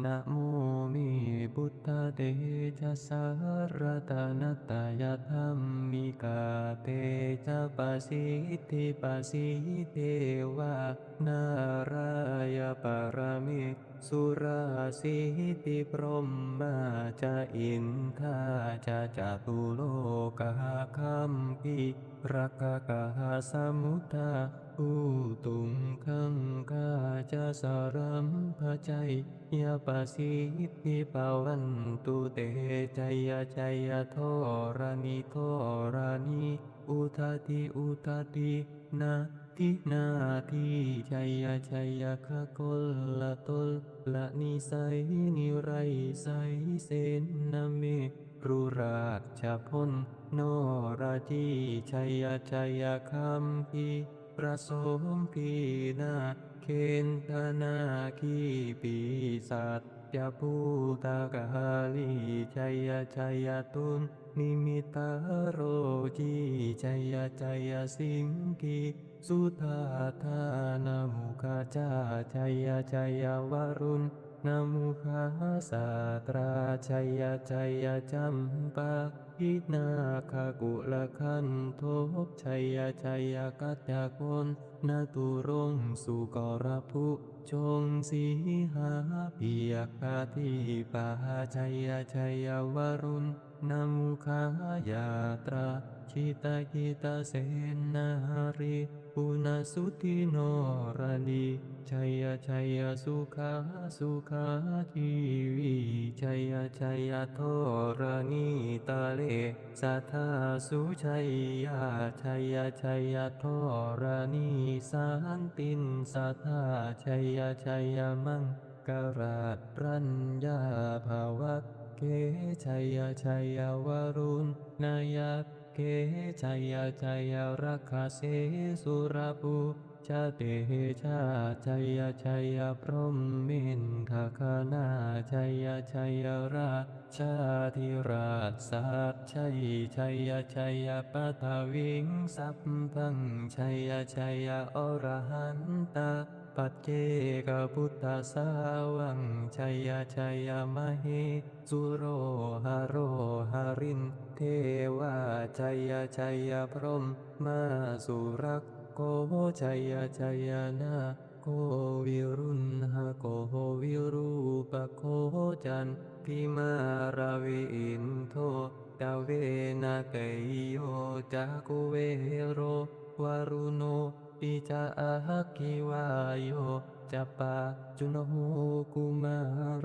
นะโมมิพุทธเดชะสารตานตายธรรมมิกาเตจะปสิทธิปสิเทวานาราายปรมิสุราสิติพรหมาจะอินทาจะจตุโลกาคัมปิรักกะสมุทาผู้ตุงขังกาจะสรัมภใจยาปสิทิปาวันตุเตใจยาใจยาทรณิทรณิอุทติอุทตินา ทินาทีชัยยะชัยยะคะกลละตลละนิสัยนิไรใสเสนนเมรุราชพลโนราจีชัยยะชัยยะคำพี ประสมพีนาเคนธนาคีปีสัตยาภูตากาลีชัยชัยตุนนิมิตาโรจีชัยชัยสิงกีสุธาธานามุขจาชัยชัยวรุณ นามุขาสาตราชัยยะชัยยะจำปาอินาคากุลคันโทบชัยยะชัยยะกัจจคนนาตุรงสุกรภุจงสีหาปิยคาทิปาชัยยะชัยยะวรุณนามุขายาตราชิตากิตาเสนารีปุณสุติโนรานี ชัยยะชัยยะสุขาสุขาทีวีชัยยะชัยยะโทรานีตาเลสัทธาสุชัยยะชัยยะชัยยะโทรานีสันตินสัทธาชัยยะชัยยะมังกราชรัญญาภาวักเกชัยยะชัยยะวรุณนายะ เกชัยยะชัยยะรักขเสสุรภูชาเตชาชัยยะชัยยะพรหมมินทคานาชัยยะชัยยะราชาธิราชสัตชัยชัยยะชัยยะปัทวิงสัพพังชัยยะชัยยะอรหันตาปัจเจกพุทธสาวังชัยยะชัยยะมเหสุโรหโรหริน เทวาชัยยะชัยยะพรหมมาสุรักโกชัยยะชัยยะนาโกวิรุณหโกวิรูปโกจันพิมาราวินโทตเวนะเกยโยจักุเวโรวารุโนปิจาอาคิวายโยจปปาจุนโหกุมาร